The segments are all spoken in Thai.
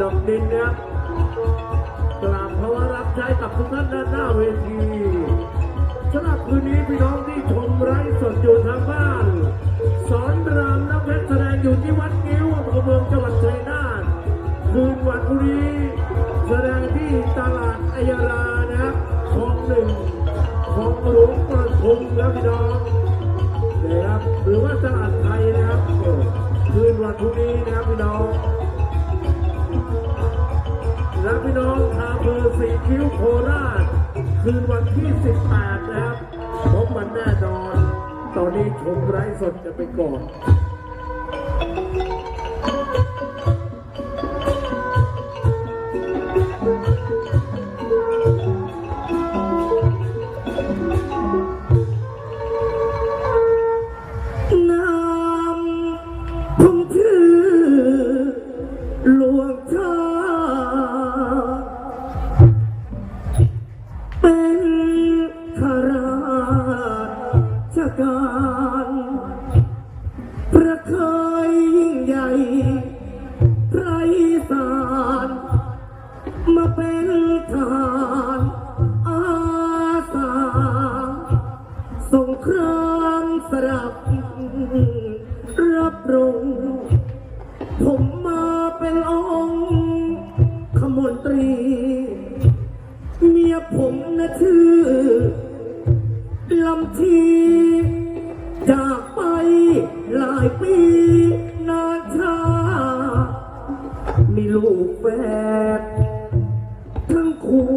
ดอกดินนะครับกราบขอรับใช้กับทุกท่านด้านหน้าเวทีสำหรับคืนนี้พี่น้องที่ชมไร้สดอยู่ทางบ้าน สอนรามน้ำเพชรแสดงอยู่ที่วัดงิ้วอำเภอเมืองจังหวัดชัยนาทคืนวันพรุ่งนี้แสดงที่ตลาดอัยรานะครับคลองหนึ่งของหลวงประทุมแล้วพี่น้องนะครับหรือว่าตลาดไทยนะครับคืนวันพรุ่งนี้นะครับพี่น้อง และพี่น้องชาวอำเภอสีคิ้วโคราช คืนวันที่ 18 นะครับพบมันแน่นอน ตอนนี้ชมไร้สดกันไปก่อนน ชการพระเคยยิ่งใหญ่ไรสารมาเป็นทหารอาสาสงครามสลับรับรู้ผมมาเป็นองค์ขมนตรี เมียผมนะชื่อ ลำทีจากไปหลายปี นานชา มีลูกแฝดทั้งคู่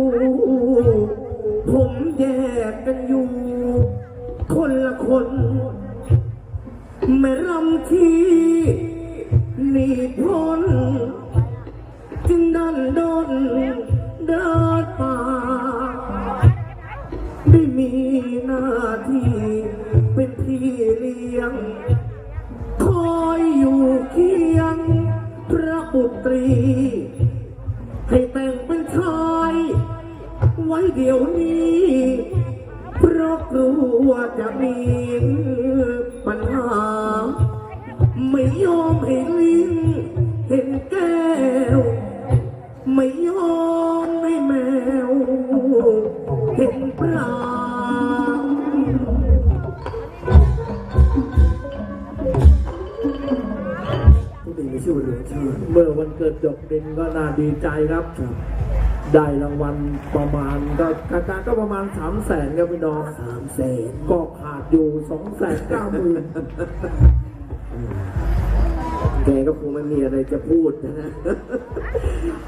ผมแยกกันอยู่ คนละคนไม่รำทีหนีพ้นจึงดันดน ตรี ให้แต่งเป็นชาย ไว้เดี๋ยวนี้ เพราะกลัวจะมีปัญหา ไม่ยอมให้ลิงเห็นแก้ว ไม่ยอมให้แมว เห็นปลา ชื่อว่าหลวงชาติเมื่อวันเกิดดอกดินก็น่าดีใจครับได้รางวัลประมาณก็กาก็ประมาณ3 0 0แสนครับพี่น้องสามแสนก็ขาดอยู่2 9 0 0 0 0แกก็คงไม่มีอะไรจะพูดนะ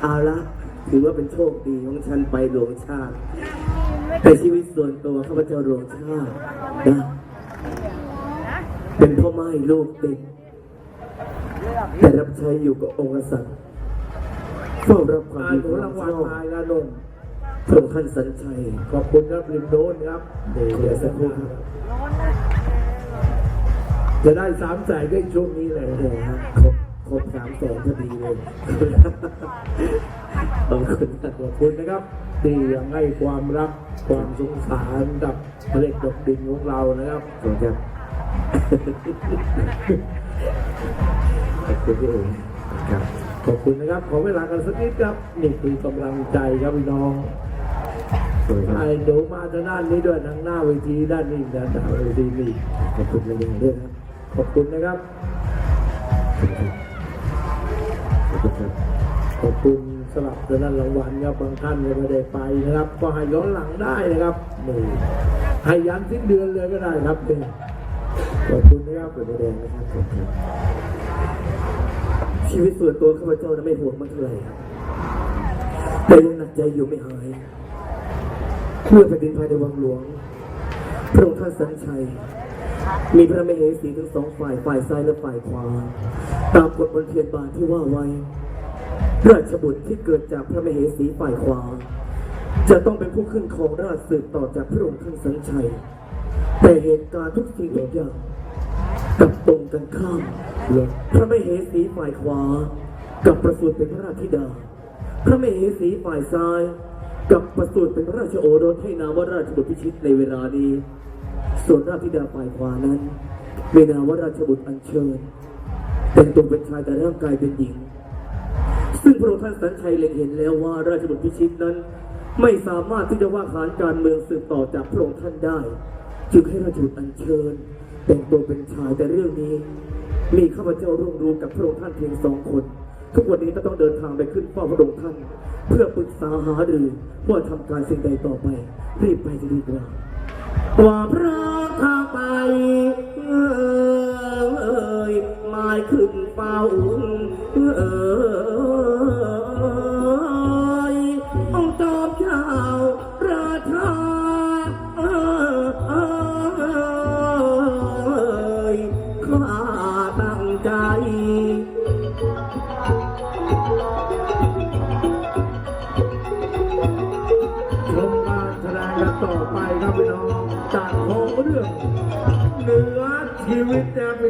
เอาละถือว่าเป็นโชคดีของฉันไปหลวงชาติ แต่ชีวิตส่วนตัวข้าพเจ้าหลวงชาตินะเป็นพ่อไม้ลูกติด แต่รับใช้อยู่กับองค์กษัตริย์เฝ้ารับความอาดีหนูควารามงวัชลอบนายละนงพระองค์ท่านสัญชัย ขอบคุณครับริมโดนครับเดี๋ยวสักครู่ครับ จะได้สามแสนก็ช่วงนี้เลยเดี๋ยวฮะครบครบสามแสนพอดีเลยขอบคุณครับขอบคุณนะครับที่ยังให้ความรักความสงสารกับเล็กดอกดินของเรานะครับขอบคุณครับขอบ คุณพี่เอ๋ครับขอบคุณนะครับ ขอเวลากันสักนิดครับ นี่คือกำลังใจครับพี่น้องสวัสดีครับไอ้เดี๋ยวมาทางด้านนี้ด้วยทางหน้าเวทีด้านนี้ด้านหน้าเวทีนี่ขอบคุณมาอย่างด้วยครับขอบคุณนะครับ ขอบคุณครับขอบคุณสำหรับทางด้านรางวัลครับบางท่านยังไม่ได้ไปนะครับ ก็ให้ย้อนหลังได้นะครับนี่ให้ยันสิ้นเดือนเลยก็ได้ครับนี่ขอบคุณนะครับขอบคุณแดงนะครับขอบคุณครับ ชีวิตส่วนตัวข้าพเจ้านะไม่ห่วงมันเท่าไหร่แต่ยังหนักใจอยู่ไม่หายเมื่อแผ่นดินภายในวังหลวง พระองค์ท่านสัญชัย มีพระมเหสีทั้งสองฝ่ายฝ่ายซ้ายและฝ่ายขวาตามกฎบนเทียนบานที่ว่าไว้ราชบุตรที่เกิดจากพระมเหสีฝ่ายขวา จะต้องเป็นผู้ขึ้นครองราชสืบต่อจากพระองค์ท่านสัญชัย แต่เหตุการณ์ทุกสิ่งทุกอย่างกลับตรงกันข้าม พระมเหสีฝ่ายขวา กับประสูติเป็นพระราชธิดา พระมเหสีฝ่ายซ้าย กับประสูติเป็นพระราชโอรสให้นามว่าราชบุตรพิชิตในเวลานี้ ส่วนราชธิดาฝ่ายขวานั้นมีนามว่าราชบุตรอัญเชิญแต่งตัวเป็นชายแต่ร่างกายเป็นหญิง ซึ่งพระองค์ท่านสันชัยเล็งเห็นแล้วว่าราชบุตรพิชิตนั้น ไม่สามารถที่จะว่าขานการเมืองสืบต่อจากพระองค์ท่านได้ จึงให้ราชบุตรอัญเชิญแต่งตัวเป็นชายแต่เรื่องนี้ มีข้าพเจ้าร่วมรู้กับพระองค์ท่านเพียงสองคน ทุกวันนี้ก็ต้องเดินทางไปขึ้นเฝ้าพระองค์ท่าน เพื่อปรึกษาหารือว่าทำการสิ่งใดต่อไป รีบไปจะดีกว่าว่าพระ ชมการแสดงกัต่อไปครับพี่น้องจากโคเรื่องเหนือชีวิตแดนพี่น้อง